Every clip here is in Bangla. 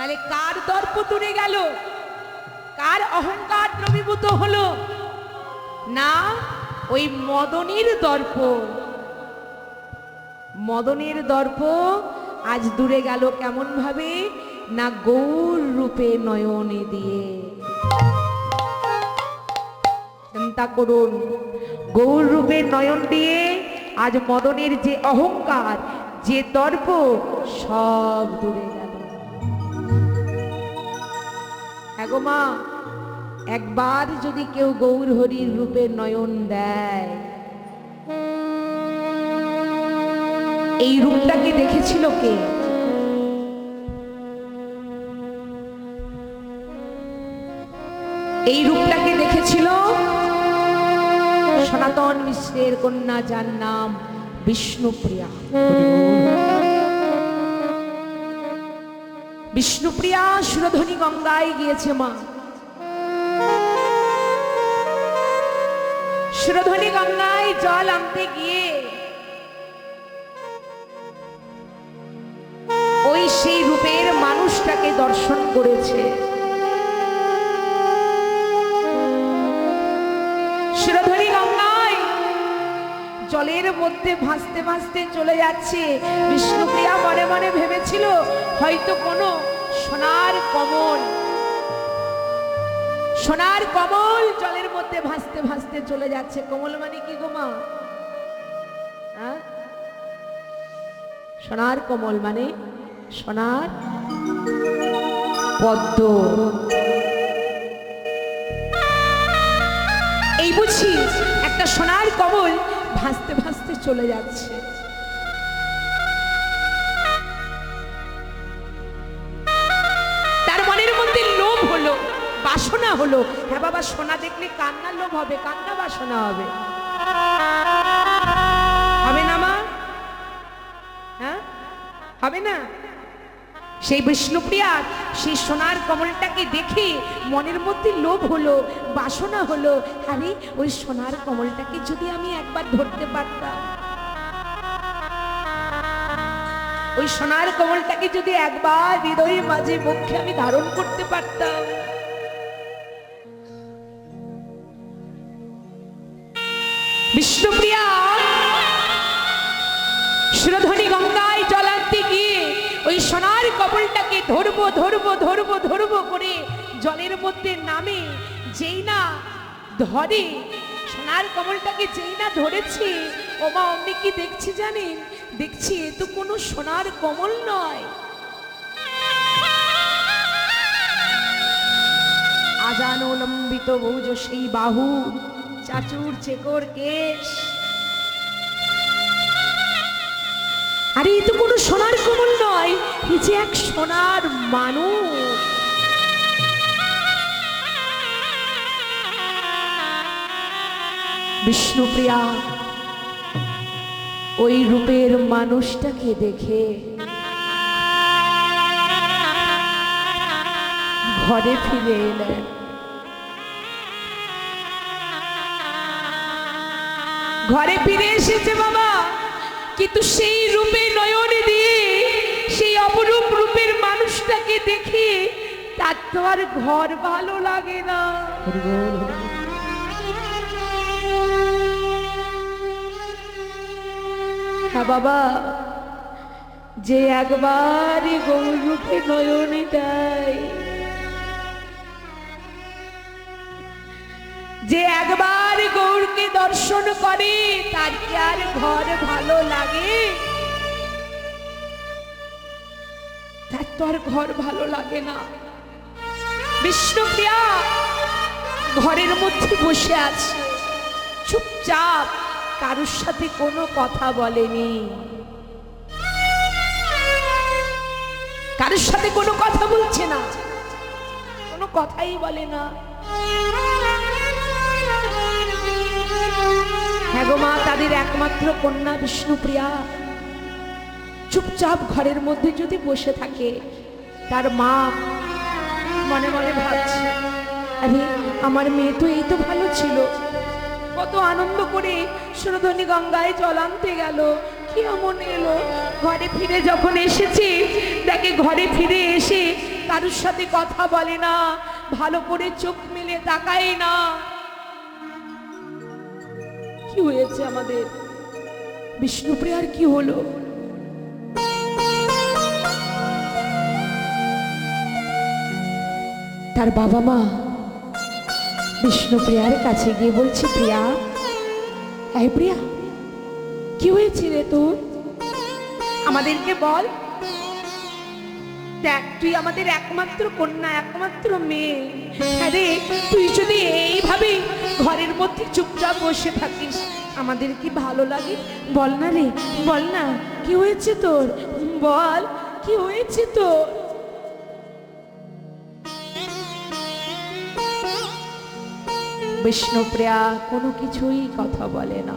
তাহলে কার দর্প দূরে গেল? কার অহংকার দ্রবীভূত হলো? না, ওই মদনের দর্প। মদনের দর্প আজ দূরে গেল কেমন ভাবে না গৌর রূপে নয়নে দিয়ে। চিন্তা করুন, গৌর রূপে নয়ন দিয়ে আজ মদনের যে অহংকার, যে দর্প, সব দূরে গেল। মা, একবার যদি কেউ গৌর হরির রূপে নয়ন দেয়, এই রূপটাকে দেখেছিল কে? এই রূপটাকে দেখেছিল? সনাতন মিশ্রের কন্যা যার নাম বিষ্ণুপ্রিয়া। বিষ্ণুপ্রিয়া সুরধ্বনি গঙ্গায় গিয়েছে মা। সুরধ্বনি গঙ্গায় জল আনতে গিয়ে ওই সেই রূপের মানুষটাকে দর্শন করেছে। সুরধনী গঙ্গায় জলের মধ্যে ভাসতে ভাসতে চলে যাচ্ছে। বিষ্ণুপ্রিয়া মনে মনে ভেবেছিল, হয়তো কোনো কমল। সোনার কমল জলের মধ্যে ভাসতে ভাসতে চলে যাচ্ছে। কমল মানে কি গো মা? হ্যাঁ? সোনার কমল মানে সোনার পদ্ম। এই বুঝি একটা সোনার কমল ভাসতে ভাসতে চলে যাচ্ছে। হলো হ্যাঁ বাবা, সোনা দেখলে কান্না লোভ হবে, কান্না বাসনা হবে। হবে না মা? হ্যাঁ? হবে না? সেই বিষ্ণুপ্রিয়া সেই সোনার কমলটাকে দেখে মনের মধ্যে লোভ হলো, বাসনা হলো, আরে ওই সোনার কমলটাকে যদি আমি একবার ধরতে পারতাম। ওই সোনার কমলটাকে যদি একবার হৃদয়ের মাঝে, মুখে আমি ধারণ করতে পারতাম। বিষ্ণুপ্রিয়া সুরধ্বনি গঙ্গায় জল আনতে গিয়ে ওই সোনার কবলটাকে ধরবো ধরবো ধরবো ধরবো করে জলের মধ্যে নামে, যেই না ধরে, সোনার কমলটাকে যেই না ধরেছে ও মা অমনি কি দেখছি জানেন? দেখছি এ তো কোনো সোনার কমল নয়। আজানো লম্বিত ভৌজ সেই বাহু চাচুর চেকর কেশ। আরে এই তো কোনো সোনার কমল নয় এই যে এক সোনার মানুষ বিষ্ণুপ্রিয়া, ওই রূপের মানুষটাকে দেখে ঘরে ফিরে এলেন। ঘরে ফিরে এসেছে বাবা। কিন্তু সেই রূপে নয়নে দিয়ে, সেই অপরূপ রূপের মানুষটাকে দেখে তার তো আর ঘর ভালো লাগে না। হ্যাঁ বাবা, যে একবার গৌর রূপে নয়নে দেয়, যে একবার গৌরকে দর্শন করে, তার কি আর ঘর ভালো লাগে? তার তো আর ঘর ভালো লাগে না। বিষ্ণুপ্রিয়া ঘরের মধ্যে বসে আছে। চুপচাপ কারোর সাথে কোনো কথা বলেনি। কারোর সাথে কোনো কথা বলছে না। কোনো কথাই বলে না। গো মা, তাদের একমাত্র কন্যা বিষ্ণুপ্রিয়া চুপচাপ ঘরের মধ্যে যদি বসে থাকে, তার মা মনে মনে ভাবছে, আরে, আমার মেয়ে তো এই তো ভালো ছিল। কত আনন্দ করে সুরধনী গঙ্গায় জল আনতে গেল। কি এমন এলো? ঘরে ফিরে যখন এসেছে, দেখে ঘরে ফিরে এসে কারুর সাথে কথা বলে না, ভালো করে চোখ মেলে তাকায় না। কি হয়েছে আমাদের? বিষ্ণুপ্রিয়ার কি হলো? তার বাবা মা বিষ্ণুপ্রিয়ার কাছে গিয়ে বলছে, প্রিয়া, এই প্রিয়া, কি হয়েছে রে তোর? আমাদেরকে বল। দেখ, তুই আমাদের একমাত্র কন্যা, একমাত্র মেয়ে। আরে, তুই যদি এইভাবে ঘরের মধ্যে চুপচাপ বসে থাকিস। আমাদের কি ভালো লাগে? বল না রে, বল না। কি হয়েছে তোর? বল, কি হয়েছে তোর? বিষ্ণুপ্রিয়া কোনো কিছুই কথা বলে না।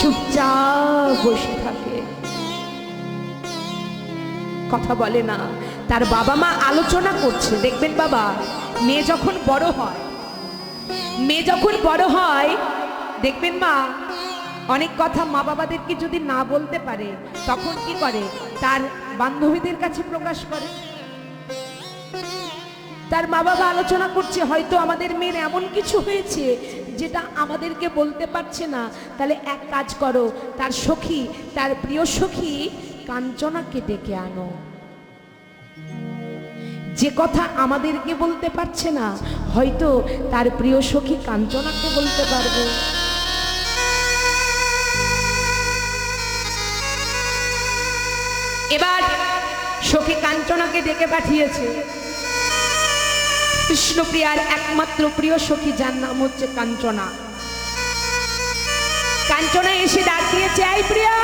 চুপচাপ বসে থাকে। কথা বলে না। তার বাবা মা আলোচনা করছে। দেখবেন বাবা মেয়ে যখন বড় হয়, মেয়ে যখন বড় হয়, দেখবেন মা, অনেক কথা মা বাবাদেরকে যদি না বলতে পারে, তখন কি করে? তার বান্ধবীদের কাছে প্রকাশ করে। তার মা বাবা আলোচনা করছে, হয়তো আমাদের মেয়ের এমন কিছু হয়েছে যেটা আমাদেরকে বলতে পারছে না। তাহলে এক কাজ করো, তার সখী, তার প্রিয় সখী কাঞ্চনাকে ডেকে আনো। যে কথা আমাদেরকে বলতে পারছে না, হয়তো তার প্রিয় সখী কাঞ্চনাকে বলতে পারবে। এবার সখী কাঞ্চনাকে ডেকে পাঠিয়েছে। কৃষ্ণপ্রিয়ার একমাত্র প্রিয় সখী, যার নাম হচ্ছে কাঞ্চনা। কাঞ্চনা এসে ডাক দিয়েছে, এই প্রিয়া!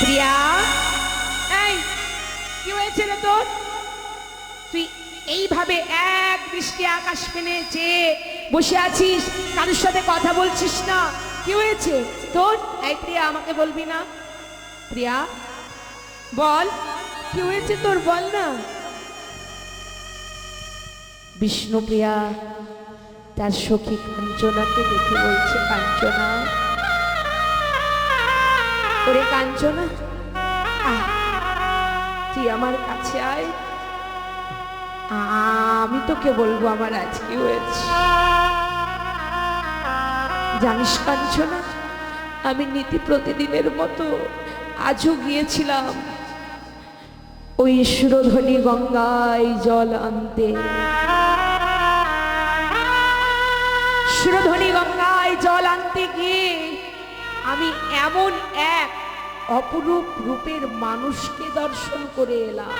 প্রিয়া হয়েছে রে তোর? তুই এইভাবে এক দৃষ্টি আকাশ ফেনে চেয়ে বসে আছিস কারোর সাথে কথা বলছিস না। কি হয়েছে? তোর? এই প্রিয়া আমাকে বলবি না? প্রিয়া বল কি হয়েছে তোর? বল না। বিষ্ণুপ্রিয়া তার সখী কাঞ্চনাকে দেখে বলছে কাঞ্চনা ওরে কাঞ্চনা আয়, তুই আমার কাছে আয়। আমি তোকে বলব আমার আজ কি হয়েছে। জানিস কাঞ্চনা, আমি নীতি প্রতিদিনের মতো আজও গিয়েছিলাম ওই সুরধ্বনি গঙ্গায় জল আনতে। সুরধ্বনি গঙ্গায় জল আনতে গিয়ে আমি এমন এক অপরূপ রূপের মানুষকে দর্শন করে এলাম।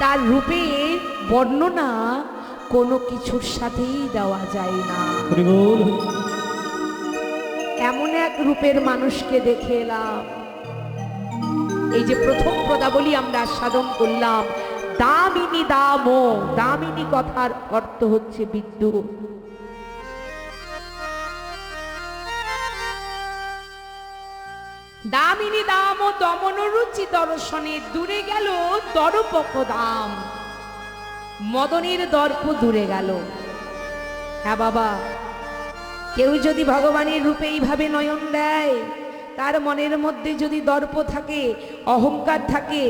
তার রূপের বর্ণনা কোনো কিছুর সাথেই দেওয়া যায় না। এমন এক রূপের মানুষকে দেখে এলাম। এই যে প্রথম পদাবলী আমরা সাধন করলাম দামিনী দাম দামিনী কথার অর্থ হচ্ছে বিদ্যুৎ। দামিনী দাম ও দমনরুচি দর্শনে দূরে গেল দরপক দাম। মদনের দর্প দূরে গেল। হ্যাঁ বাবা, কেউ যদি ভগবানের রূপে এইভাবে নয়ন দেয়, তার মনের মধ্যে যদি দর্প থাকে, অহংকার থাকে,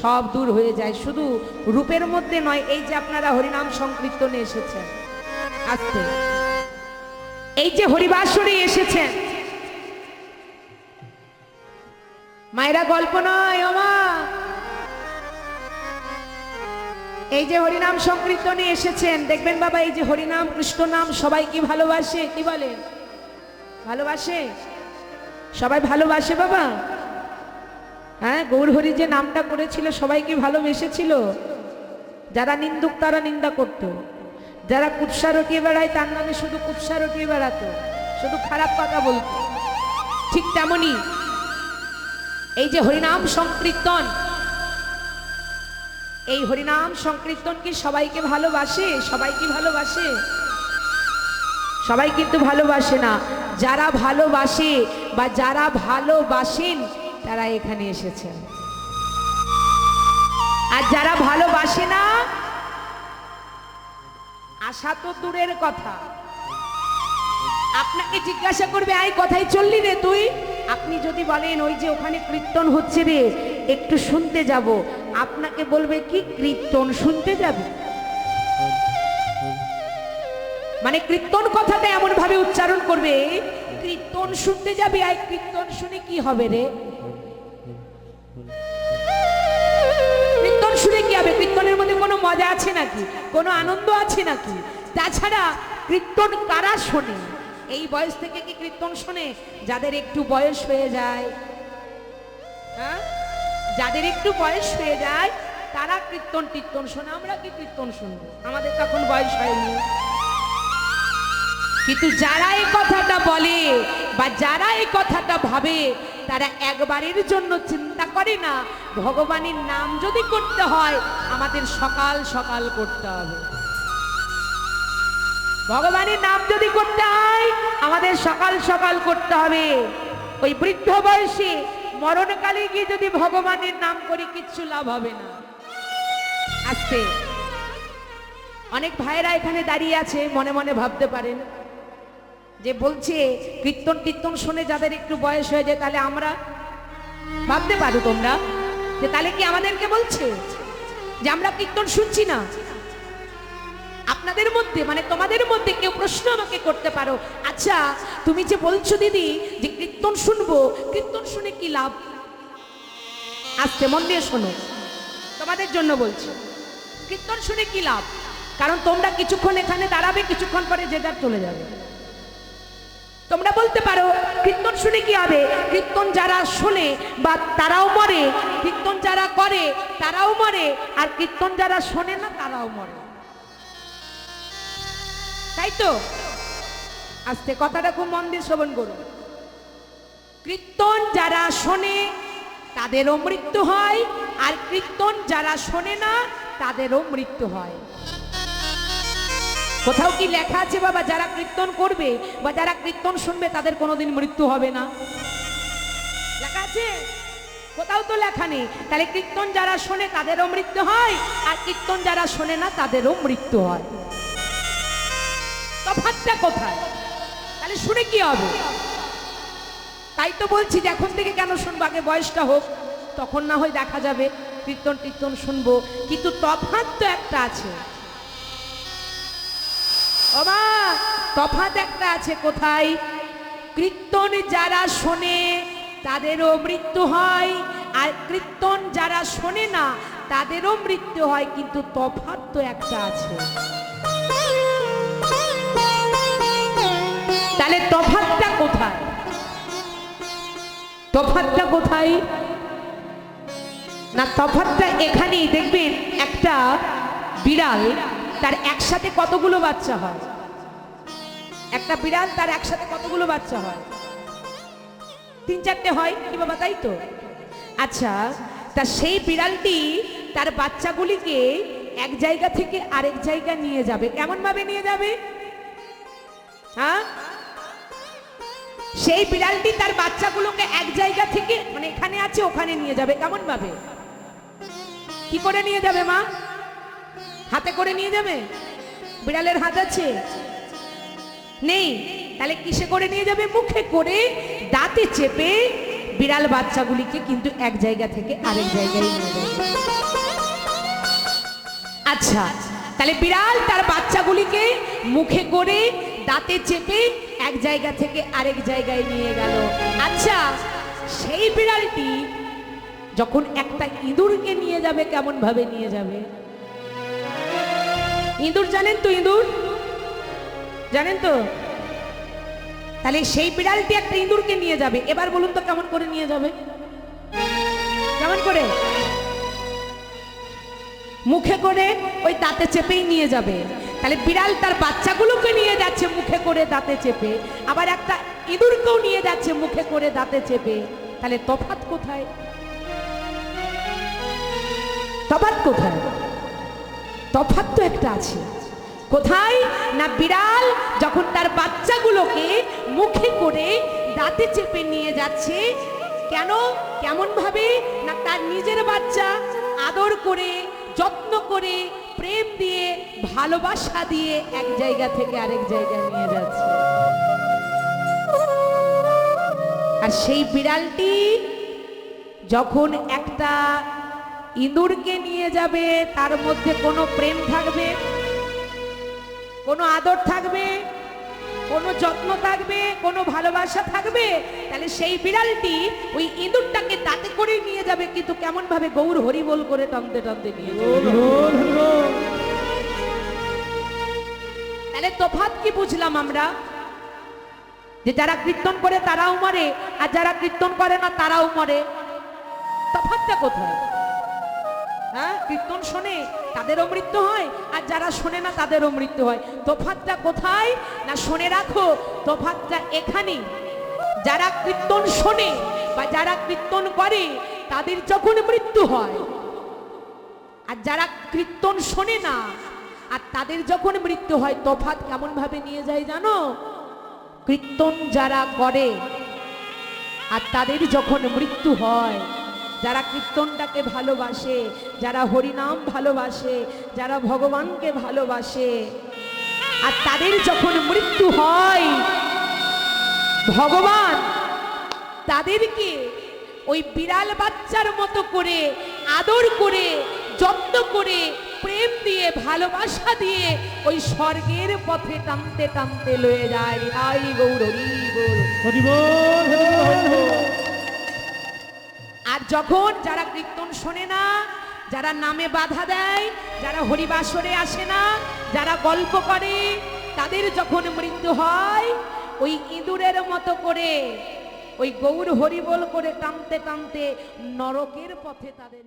সব দূর হয়ে যায়। শুধু রূপের মধ্যে নয়, এই যে আপনারা হরিনাম সংকীর্তনে এসেছেন, আসতে। এই যে হরিবাসরে এসেছেন মায়েরা গল্প নয় ওমা এই যে হরিনাম সংকীর্তনে এসেছেন, দেখবেন বাবা, এই যে হরিনাম, কৃষ্ণ নাম, সবাই কি ভালোবাসে? কি বলেন ভালোবাসে? সবাই ভালোবাসে বাবা? হ্যাঁ গৌরহরি যে নামটা করেছিল, সবাই কি ভালোবেসেছিল? যারা নিন্দুক, তারা নিন্দা করত। যারা কুৎসা রটিয়ে বেড়ায়, তার নামে শুধু কুৎসা রটিয়ে বেড়াতো। শুধু খারাপ কথা বলতো। ঠিক তেমনি এই যে হরিনাম সংকীর্তন, এই হরিনাম সংকীর্তন কি সবাইকে ভালোবাসে? সবাই কি ভালোবাসে? সবাই কিন্তু ভালোবাসে না। যারা ভালোবাসে বা যারা ভালোবাসেন, তারা এখানে এসেছেন। আর যারা ভালোবাসে না, আশা তো দূরের কথা। আপনাকে জিজ্ঞাসা করবে আই কোথায় চললি রে তুই? আপনি যদি বলেন, ওই যে ওখানে কীর্তন হচ্ছে রে, একটু শুনতে যাব। আপনাকে বলবে, কি কীর্তন? শুনতে যাবে? মানে কীর্তন কথাটা এমন ভাবে উচ্চারণ করবে, কীর্তন শুনতে যাবে, আর কীর্তন শুনে কি হবে রে? কীর্তন শুনে কি হবে? কীর্তনের মধ্যে কোনো মজা আছে নাকি? কোনো আনন্দ আছে নাকি? তাছাড়া কীর্তন কারা শোনে? এই বয়স থেকে কি কীর্তন শোনে? যাদের একটু বয়স হয়ে যায় হ্যাঁ? যাদের একটু বয়স হয়ে যায়, তারা কীর্তন কীর্তন শোনে। আমরা কি কীর্তন শুনব? আমাদের তখন বয়স হয়নি। কিন্তু যারা এই কথাটা বলে বা যারা এই কথাটা ভাবে, তারা একবারের জন্য চিন্তা করে না, ভগবানের নাম যদি করতে হয়, আমাদের সকাল সকাল করতে হবে। ভগবানের নাম যদি করতে হয়, আমাদের সকাল সকাল করতে হবে। ওই বৃদ্ধ বয়সে মরণকালে গিয়ে যদি ভগবানের নাম করি কিচ্ছু লাভ হবে না। আস্তে অনেক ভাইয়েরা এখানে দাঁড়িয়ে আছে, মনে মনে ভাবতে পারেন। যে বলছে, কীর্তন কীর্তন শুনে যাদের একটু বয়স হয়ে যায়, তাহলে আমরা ভাবতে পারো তোমরা। যে তাহলে কি আমাদেরকে বলছে? যে আমরা কীর্তন শুনছি না? আপনাদের মধ্যে মানে তোমাদের মধ্যে কেউ প্রশ্ন আমাকে করতে পারো। আচ্ছা তুমি যে বলছো দিদি যে কীর্তন শুনব, কীর্তন শুনে কি লাভ? আসতে মন দিয়ে শোনো। তোমাদের জন্য বলছি, কীর্তন শুনে কি লাভ? কারণ তোমরা কিছুক্ষণ এখানে দাঁড়াবে, কিছুক্ষণ পরে যে যার চলে যাবে। তোমরা বলতে পারো, কীর্তন শুনে কি হবে? কীর্তন যারা শোনে বা তারাও মরে, কীর্তন যারা করে, তারাও মরে, আর কীর্তন যারা শোনে না, তারাও মরে। তাই তো আস্তে কথাটা খুব মন দিয়ে শ্রবণ করুন। কীর্তন যারা শোনে, তাদেরও মৃত্যু হয়, আর কীর্তন যারা শোনে না, তাদেরও মৃত্যু হয়। কোথাও কি লেখা আছে বাবা, যারা কীর্তন করবে বা যারা কীর্তন শুনবে, তাদের কোনোদিন মৃত্যু হবে না? লেখা আছে? কোথাও তো লেখা নেই। তাহলে কীর্তন যারা শোনে, তাদেরও মৃত্যু হয়, আর কীর্তন যারা শোনে না, তাদেরও মৃত্যু হয়। তফাৎটা কোথায়? তাহলে শুনে কি হবে? তাই তো বলছি যে এখন থেকে কেন শুনব? আগে বয়সটা হোক, তখন না হয় দেখা যাবে। কীর্তন কীর্তন শুনব। কিন্তু তফাৎ তো একটা আছে। ওমা তফাৎ একটা আছে কোথায়? কীর্তন যারা শোনে, তাদেরও মৃত্যু হয়। আর কীর্তন যারা শোনে না, তাদেরও মৃত্যু হয়। কিন্তু তফাৎ তো একটা আছে। তাহলে তফাৎটা কোথায়? তফাৎটা কোথায়? না তফাৎটা এখানেই দেখবেন একটা বিড়াল, তার একসাথে কতগুলো বাচ্চা হয়? একটা বিড়াল, তার একসাথে কতগুলো বাচ্চা হয়? তিন চারটে হয় কি বাবা, তাই তো? আচ্ছা তা সেই বিড়ালটি তার বাচ্চাগুলিকে এক জায়গা থেকে আরেক জায়গা নিয়ে যাবে। কেমন ভাবে নিয়ে যাবে? হ্যাঁ? সেই বিড়ালটি তার বাচ্চাগুলোকে এক জায়গা থেকে মানে এখানে আছে, ওখানে নিয়ে যাবে কেমন ভাবে কি করে নিয়ে যাবে মা? হাতে করে নিয়ে যাবে? বিড়ালের হাত আছে? নেই। তাহলে কিসে করে নিয়ে যাবে? মুখে করে দাঁতে চেপে বিড়াল বাচ্চাগুলিকে কিন্তু এক জায়গা থেকে আরেক জায়গায় নিয়ে যাবে। আচ্ছা তাহলে বিড়াল তার বাচ্চাগুলিকে মুখে করে দাঁতে চেপে এক জায়গা থেকে আরেক জায়গায় নিয়ে গেল। আচ্ছা সেই বিড়ালটি যখন একটা ইঁদুরকে নিয়ে যাবে কেমন ভাবে নিয়ে যাবে? ইঁদুর জানেন তো ইঁদুর? জানেন তো? তাহলে সেই বিড়ালটি একটা ইঁদুরকে নিয়ে যাবে। এবার বলুন তো কেমন করে নিয়ে যাবে? কেমন করে? মুখে করে ওই দাঁতে চেপেই নিয়ে যাবে। তাহলে বিড়াল তার বাচ্চাগুলোকে নিয়ে যাচ্ছে মুখে করে দাঁতে চেপে, আবার একটা ইঁদুরকেও নিয়ে যাচ্ছে মুখে করে দাঁতে চেপে। তাহলে তফাৎ কোথায়? তফাৎ কোথায়? তফাৎ তো একটা আছে। কোথায়? না বিড়াল যখন তার বাচ্চাগুলোকে মুখে করে দাঁতে চেপে নিয়ে যাচ্ছে, কেন? কেমন ভাবে না তার নিজের বাচ্চা আদর করে, যত্ন করে প্রেম দিয়ে, ভালোবাসা দিয়ে এক জায়গা থেকে আরেক জায়গায় নিয়ে যাচ্ছে। আর সেই বিড়ালটি যখন একটা ইঁদুরকে নিয়ে যাবে, তার মধ্যে কোনো প্রেম থাকবে? কোনো আদর থাকবে? কোনো যত্ন থাকবে কোনো ভালোবাসা থাকবে তাহলে সেই বিড়ালটি ওই ইঁদুরটাকে দাঁতে করে নিয়ে যাবে কিন্তু কেমন ভাবে গৌর হরিবোল করে টানতে টানতে নিয়ে তাহলে তফাৎ কি বুঝলাম আমরা? যে যারা কীর্তন করে তারাও মরে আর যারা কীর্তন করে না তারাও মরে। তফাতটা কোথায়? হ্যাঁ? কীর্তন শোনে, তাদেরও মৃত্যু হয়, আর যারা শোনে না, তাদেরও মৃত্যু হয়। তফাৎটা কোথায়? না শুনে রাখো, তফাৎটা এখানে। যারা কীর্তন শোনে বা যারা কীর্তন করে, তাদের যখন মৃত্যু হয়। আর যারা কীর্তন শোনে না, আর তাদের যখন মৃত্যু হয়, তফাৎ কেমন ভাবে নিয়ে যায় জানো? কীর্তন যারা করে, আর তাদের যখন মৃত্যু হয় যারা কীর্তনটাকে ভালোবাসে, যারা হরিনাম ভালোবাসে, যারা ভগবানকে ভালোবাসে। আর তাদের যখন মৃত্যু হয়, ভগবান তাদেরকে ওই বিড়াল বাচ্চার মতো করে আদর করে, যত্ন করে, প্রেম দিয়ে, ভালোবাসা দিয়ে ওই স্বর্গের পথে টানতে টানতে লয়ে যায়। হাই গৌর, হরি গৌর। যখন যারা কীর্তন শোনে না, যারা নামে বাধা দেয়, যারা হরিবাসরে আসে না, যারা গল্প করে, তাদের যখন মৃত্যু হয়, ওই ইঁদুরের মতো করে, ওই গৌর হরিবল করে টানতে টানতে নরকের পথে তাদের